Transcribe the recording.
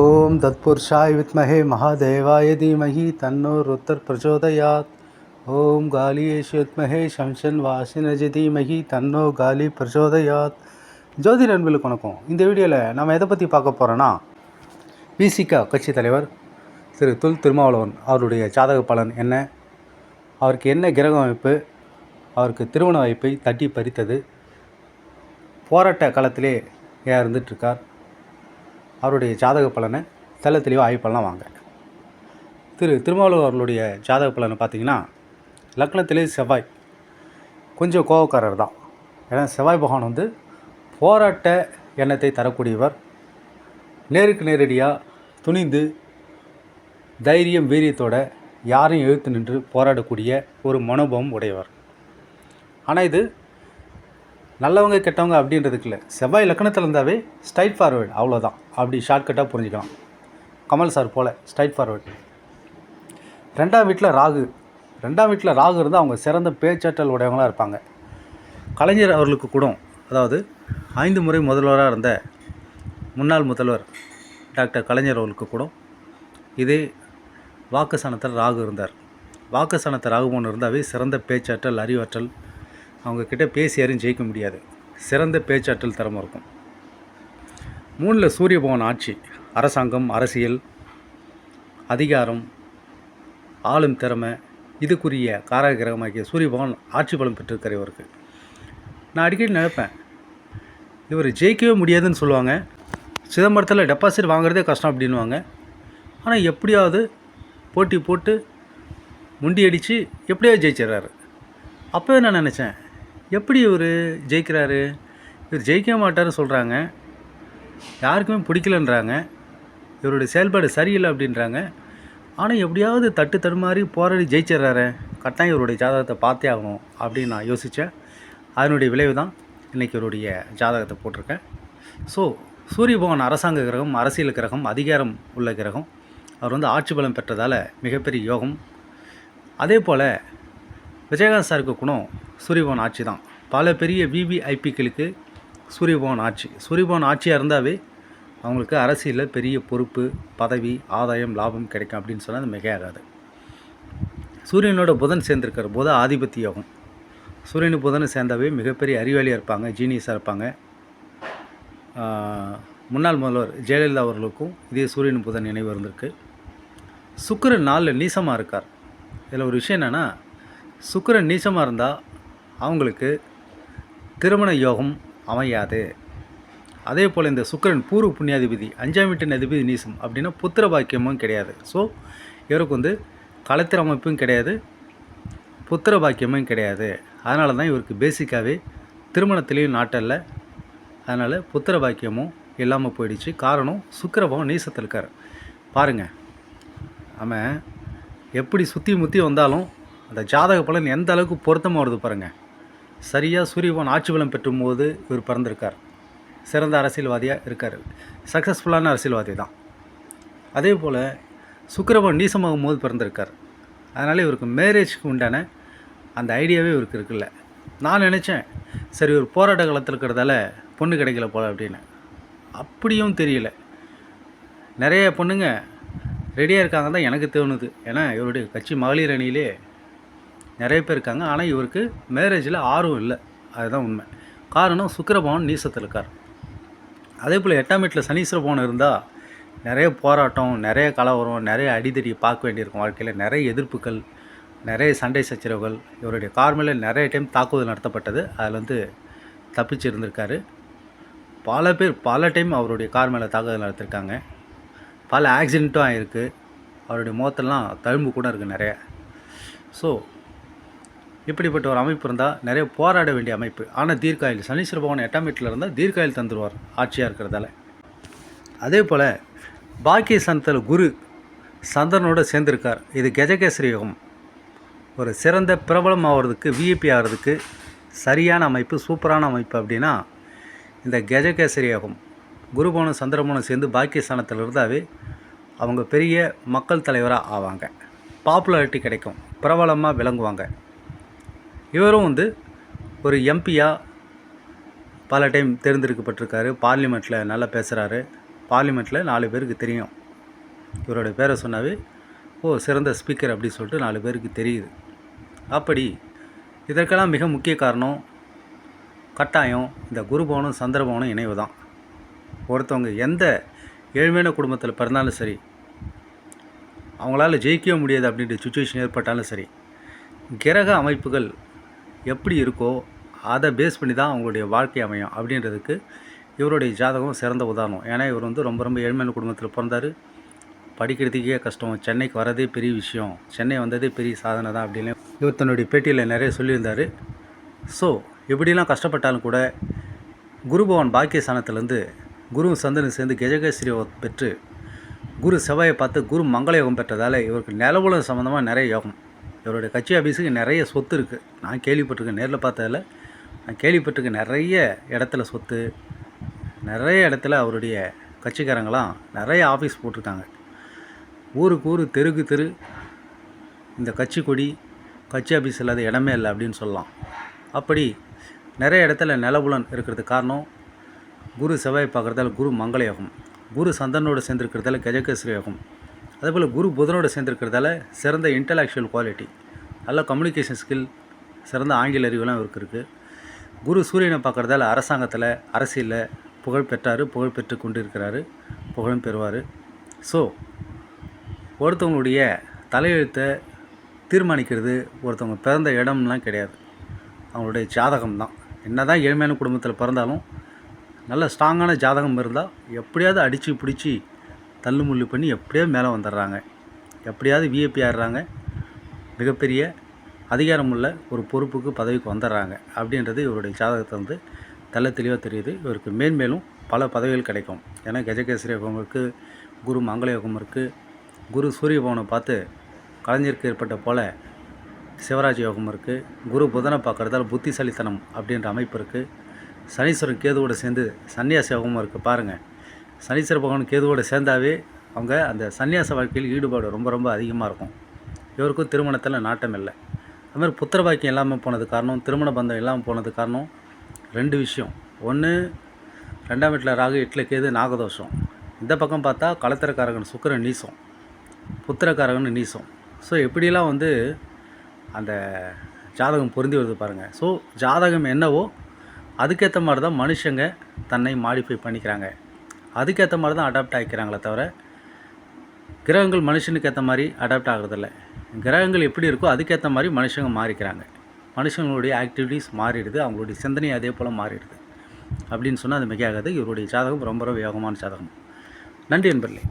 ஓம் தத்புருஷாய் வித்மஹே மகாதேவாய தீமஹி தன்னோ ருத்தர் பிரச்சோதயாத். ஓம் காலியேஷு வித்மகே சம்சன் வாசினஜி தீமஹி தன்னோ காலி பிரச்சோதயாத். ஜோதி நண்பர்களுக்கு வணக்கம். இந்த வீடியோவில் நம்ம எதை பற்றி பார்க்க போகிறோன்னா விசிகா கட்சி தலைவர் திரு துல் திருமாவளவன் அவருடைய ஜாதக பலன் என்ன? அவருக்கு என்ன கிரக அமைப்பு? அவருக்கு திருமண வாய்ப்பை தட்டி பறித்தது. போராட்ட காலத்திலே ஏன் இருந்துகிட்ருக்கார் அவருடைய ஜாதக பலனை தெல்ல தெளிவாக ஆய்வு பண்ணலாம் வாங்க. திரு திருமாவளவன் அவர்களுடைய ஜாதக பலனை பார்த்தீங்கன்னா லக்னத்திலே செவ்வாய். கொஞ்சம் கோவக்காரர் தான். ஏன்னா செவ்வாய் பகவான் வந்து போராட்ட எண்ணத்தை தரக்கூடியவர். நேருக்கு நேரடியாக துணிந்து தைரியம் வீரியத்தோட யாரையும் எழுத்து நின்று போராடக்கூடிய ஒரு மனோபவம் உடையவர். ஆனால் இது நல்லவங்க கெட்டவங்க அப்படின்றதுக்கு இல்லை. செவ்வாய் லக்கணத்தில் இருந்தாவே ஸ்ட்ரைட் ஃபார்வேர்டு அவ்வளோதான் அப்படி ஷார்ட்கட்டாக புரிஞ்சுக்கலாம் கமல் சார் போல் ஸ்ட்ரைட் ஃபார்வேர்டு ரெண்டாம் வீட்டில் ராகு. ரெண்டாம் வீட்டில் ராகு இருந்தால் அவங்க சிறந்த பேச்சாற்றல் உடையவங்களாக இருப்பாங்க. கலைஞர் அவர்களுக்கு கூட அதாவது ஐந்து முறை முதல்வராக இருந்த முன்னாள் முதல்வர் டாக்டர் கலைஞர் அவர்களுக்கு கூட இதே வாக்குஸ்தானத்தில் ராகு இருந்தார். வாக்குஸ்தானத்தில் ராகு ஒன்று இருந்தாவே சிறந்த பேச்சாற்றல் அறிவாற்றல் அவங்கக்கிட்ட பேசி யாரும் ஜெயிக்க முடியாது. சிறந்த பேச்சாற்றல் திறமை இருக்கும். மூணில் சூரிய பவன் ஆட்சி அரசாங்கம் அரசியல் அதிகாரம் ஆளும் திறமை இதுக்குரிய காரகிரகமாகிய சூரிய பகவான் ஆட்சி பலம் பெற்றிருக்கிற இவருக்கு. நான் அடிக்கடி நினைப்பேன் இவர் ஜெயிக்கவே முடியாதுன்னு சொல்லுவாங்க. சிதம்பரத்தில் டெபாசிட் வாங்குறதே கஷ்டம் அப்படின்வாங்க ஆனால் எப்படியாவது போட்டி போட்டு முண்டி அடித்து எப்படியாவது ஜெயிச்சிடுறாரு. அப்போவே நான் நினச்சேன் எப்படி இவர் ஜெயிக்கிறாரு? இவர் ஜெயிக்க மாட்டாருன்னு சொல்கிறாங்க யாருக்குமே பிடிக்கலன்றாங்க. இவருடைய செயல்பாடு சரியில்லை அப்படின்றாங்க. ஆனால் எப்படியாவது தட்டு தடுமாறி போராடி ஜெயிச்சிடுறாரு. கட்டாயம் இவருடைய ஜாதகத்தை பார்த்தே ஆகணும் அப்படின்னு நான் யோசித்தேன் அதனுடைய விளைவு தான் இன்றைக்கி இவருடைய ஜாதகத்தை போட்டிருக்கேன். ஸோ சூரிய பகவான் அரசாங்க கிரகம் அரசியல் கிரகம் அதிகாரம் உள்ள கிரகம். அவர் வந்து ஆட்சி பலம் பெற்றதால் மிகப்பெரிய யோகம். அதே போல் விஜயகாந்த் சாருக்கு குணம் சூரியபவன் ஆட்சி தான். பல பெரிய விவிஐபிக்களுக்கு சூரியபவன் ஆட்சி. சூரியபவன் ஆட்சியாக இருந்தாவே அவங்களுக்கு அரசியலில் பெரிய பொறுப்பு பதவி ஆதாயம் லாபம் கிடைக்கும் அப்படின்னு சொன்னால் அது மிகையாகாது சூரியனோட புதன் சேர்ந்திருக்கிற புத ஆதிபத்திய யோகம் சூரியன் புதன் சேர்ந்தாவே மிகப்பெரிய அறிவாளியாக இருப்பாங்க ஜீனியஸாக இருப்பாங்க. முன்னாள் முதல்வர் ஜெயலலிதா அவர்களுக்கும் இதே சூரியன் புதன் நினைவு இருந்திருக்கு. சுக்கரன் நாளில் நீசமாக இருக்கார். இதில் ஒரு விஷயம் என்னென்னா சுக்கரன் நீசமாக இருந்தால் அவங்களுக்கு திருமண யோகம் அமையாது. அதே போல் இந்த சுக்கிரன் பூர்வ புண்ணியாதிபதி அஞ்சாம் வீட்டின் அதிபதி நீசம் அப்படின்னா புத்திர பாக்கியமும் கிடையாது. ஸோ இவருக்கு வந்து கலத்திர அமைப்பும் கிடையாது புத்திர பாக்கியமும் கிடையாது. அதனால தான் இவருக்கு பேசிக்காகவே திருமணத்திலையும் நாட்டல்ல. அதனால் புத்திர பாக்கியமும் இல்லாமல் போயிடுச்சு. காரணம் சுக்கிரபவன் நீசத்தில் இருக்கார். பாருங்கள் நம்ம எப்படி சுற்றி முற்றி வந்தாலும் அந்த ஜாதக பலன் எந்த அளவுக்கு பொருத்தமாக வருது பாருங்கள் சரியாக சூரியபவன் ஆட்சி பலம் பெற்றும் போது இவர் பிறந்திருக்கார். சிறந்த அரசியல்வாதியாக இருக்கார். சக்ஸஸ்ஃபுல்லான அரசியல்வாதி தான். அதே போல் சுக்கிரபவன் நீசமாகும் போது பிறந்திருக்கார். அதனால் இவருக்கு மேரேஜ்க்கு உண்டான அந்த ஐடியாவே இவருக்கு இருக்குல்ல. நான் நினச்சேன் சரி ஒரு போராட்ட காலத்தில் இருக்கிறதால பொண்ணு கிடைக்கல போல அப்படின்னு. அப்படியும் தெரியல. நிறைய பொண்ணுங்க ரெடியாக இருக்காங்க தான் எனக்கு தோணுது. ஏன்னா இவருடைய கட்சி மகளிர் அணியிலே நிறைய பேர் இருக்காங்க. ஆனால் இவருக்கு மேரேஜில் ஆர்வம் இல்லை. அதுதான் உண்மை. காரணம் சுக்கரபவன் நீசத்தில் இருக்கார். அதே போல் எட்டாம் வீட்டில் சனீஸ்வர பவன் இருந்தால் நிறைய போராட்டம் நிறைய கலவரம் நிறைய அடிதடி பார்க்க வேண்டியிருக்கும் வாழ்க்கையில். நிறைய எதிர்ப்புகள் நிறைய சண்டை சச்சரவுகள் இவருடைய கார் மேலே நிறைய டைம் தாக்குதல் நடத்தப்பட்டது. அதில் வந்து தப்பிச்சு இருந்திருக்காரு. பல பேர் பல டைம் அவருடைய கார் மேலே தாக்குதல் நடத்திருக்காங்க. பல ஆக்சிடெண்ட்டும் ஆகிருக்கு அவருடைய முகத்தெல்லாம் தழும்பு கூட இருக்குது நிறைய. ஸோ இப்படிப்பட்ட ஒரு அமைப்பு இருந்தால் நிறைய போராட வேண்டிய அமைப்பு. ஆனால் தீர்க்காயில் சனீஸ்வர பவன் எட்டாம் வீட்டில் இருந்தால் தீர்க்காயில் தந்துடுவார் ஆட்சியாக இருக்கிறதால. அதே போல் பாக்கிய சந்தத்தில் குரு சந்திரனோடு சேர்ந்திருக்கார். இது கஜகேசரி யோகம். ஒரு சிறந்த பிரபலம் ஆகிறதுக்கு விஐபி ஆகிறதுக்கு சரியான அமைப்பு சூப்பரான அமைப்பு அப்படின்னா இந்த கஜகேசரி யோகம். குருபவனும் சந்திரபவனும் சேர்ந்து பாக்கிய ஸ்தானத்தில் இருந்தாவே அவங்க பெரிய மக்கள் தலைவராக ஆவாங்க. பாப்புலாரிட்டி கிடைக்கும். பிரபலமாக விளங்குவாங்க. இவரும் வந்து ஒரு எம்பியாக பல டைம் தேர்ந்தெடுக்கப்பட்டிருக்காரு. பார்லிமெண்ட்டில் நல்லா பேசுகிறாரு பார்லிமெண்ட்டில் நாலு பேருக்கு தெரியும். இவரோட பேரை சொன்னாவே ஓ சிறந்த ஸ்பீக்கர் அப்படின்னு சொல்லிட்டு நாலு பேருக்கு தெரியுது. அப்படி இதற்கெல்லாம் மிக முக்கிய காரணம் கட்டாயம் இந்த குருபவனும் சந்திரபவனும் இணைவு தான் ஒருத்தவங்க எந்த ஏழ்மையான குடும்பத்தில் பிறந்தாலும் சரி அவங்களால ஜெயிக்கவே முடியாது அப்படின்ற சுச்சுவேஷன் ஏற்பட்டாலும் சரி கிரக அமைப்புகள் எப்படி இருக்கோ அதை பேஸ் பண்ணி தான் அவங்களுடைய வாழ்க்கை அமையும் அப்படின்றதுக்கு இவருடைய ஜாதகம் சிறந்த உதாரணம். ஏன்னா இவர் வந்து ரொம்ப ரொம்ப ஏழ்மையான குடும்பத்தில் பிறந்தார். படிக்கிறதுக்கே கஷ்டம். சென்னைக்கு வரதே பெரிய விஷயம். சென்னை வந்ததே பெரிய சாதனை தான் அப்படின்னு இவர் தன்னுடைய பேட்டியில் நிறைய சொல்லியிருந்தார். ஸோ எப்படிலாம் கஷ்டப்பட்டாலும் கூட குருபவன் பாக்கியஸ்தானத்துலேருந்து குரு சந்தனு சேர்ந்து கெஜகேஸ்வரியோகம் பெற்று குரு செவ்வாயை பார்த்து குரு மங்கள யோகம் பெற்றதால் இவருக்கு நிலவுல சம்மந்தமாக நிறைய யோகம். இவருடைய கட்சி ஆஃபீஸுக்கு நிறைய சொத்து இருக்குது நான் கேள்விப்பட்டிருக்கேன் நேரில் பார்த்ததில். நான் கேள்விப்பட்டிருக்கேன் நிறைய இடத்துல சொத்து நிறைய இடத்துல அவருடைய கட்சிக்காரங்களாம் நிறைய ஆஃபீஸ் போட்டிருக்காங்க. ஊருக்கு ஊர் தெருக்கு தெரு இந்த கட்சி கொடி கட்சி ஆஃபீஸ் இல்லாத இடமே இல்லை அப்படின்னு சொல்லலாம். அப்படி நிறைய இடத்துல நிலபுலன் இருக்கிறதுக்கு காரணம் குரு செவ்வாய் பார்க்குறதால குரு மங்கள யோகம் குரு சந்தனோடு சேர்ந்துருக்கிறதால கஜகேஸ்வரி யோகம் அதேபோல் குரு புதனோடு சேர்ந்துருக்கிறதால சிறந்த இன்டலெக்சுவல் குவாலிட்டி நல்ல கம்யூனிகேஷன் ஸ்கில் சிறந்த ஆங்கில அறிவுலாம் இவருக்கு இருக்குது குரு சூரியனை பார்க்குறதால அரசாங்கத்தில் அரசியலில் புகழ் பெற்றார் புகழ் பெற்று கொண்டு இருக்கிறாரு புகழும் பெறுவார். ஸோ ஒருத்தவங்களுடைய தலையெழுத்தை தீர்மானிக்கிறது ஒருத்தவங்க பிறந்த இடம்லாம் கிடையாது. அவங்களுடைய ஜாதகம் தான் என்ன தான் ஏழ்மையான குடும்பத்தில் பிறந்தாலும் நல்ல ஸ்ட்ராங்கான ஜாதகம் இருந்தால் எப்படியாவது அடித்து பிடிச்சி தள்ளுமுள்ளு பண்ணி எப்படியோ மேலே வந்துடுறாங்க. எப்படியாவது விஐபி ஆடுறாங்க மிகப்பெரிய அதிகாரமுள்ள ஒரு பொறுப்புக்கு பதவிக்கு வந்துடுறாங்க அப்படின்றது இவருடைய ஜாதகத்தை வந்து தெள்ள தெளிவாக தெரியுது. இவருக்கு மேன்மேலும் பல பதவிகள் கிடைக்கும். ஏன்னா கஜகேசரி யோகம் இருக்குது குரு மங்கள யோகம் இருக்குது குரு சூரிய பவனை பார்த்து கலைஞருக்கு ஏற்பட்ட போல சிவராஜ் யோகம் இருக்குது குரு புதனை பார்க்குறதால புத்திசாலித்தனம் அப்படின்ற அமைப்பு இருக்குது சனீஸ்வரன் கேதுவோடு சேர்ந்து சன்னியாச யோகமும் இருக்குது பாருங்கள் சனீஸ்வர பகவான் கேதுவோட சேர்ந்தாவே அவங்க அந்த சன்னியாச வாழ்க்கையில் ஈடுபாடு ரொம்ப ரொம்ப அதிகமாக இருக்கும். இவருக்கும் திருமணத்தில் நாட்டம் இல்லை. அதுமாதிரி புத்திர பாக்கியம் இல்லாமல் போனது காரணம் திருமண பந்தம் இல்லாமல் போனது காரணம் ரெண்டு விஷயம். ஒன்று ரெண்டாம் வீட்டில் ராகு எட்டில் கேது நாகதோஷம். இந்த பக்கம் பார்த்தா களத்திரக்காரகன் சுக்கிரன் நீசம். புத்திரக்காரகன் நீசம். ஸோ எப்படியெல்லாம் வந்து அந்த ஜாதகம் பொருந்தி வருது பாருங்கள் ஸோ ஜாதகம் என்னவோ அதுக்கேற்ற மாதிரி தான் மனுஷங்க தன்னை மாடிஃபை பண்ணிக்கிறாங்க. அதுக்கேற்ற மாதிரி தான் அடாப்ட் ஆகிக்கிறாங்களே தவிர கிரகங்கள் மனுஷனுக்கு ஏற்ற மாதிரி அடாப்ட் ஆகிறதில்ல. கிரகங்கள் எப்படி இருக்கோ அதுக்கேற்ற மாதிரி மனுஷங்க மாறிக்கிறாங்க. மனுஷங்களுடைய ஆக்டிவிட்டீஸ் மாறிடுது அவங்களுடைய சிந்தனை அதே போல் மாறிடுது. அப்படின்னு சொன்னால் அது மிகையாகாது. இவருடைய ஜாதகம் ரொம்ப ரொம்ப வேகமான ஜாதகம். நன்றி என்பர்களே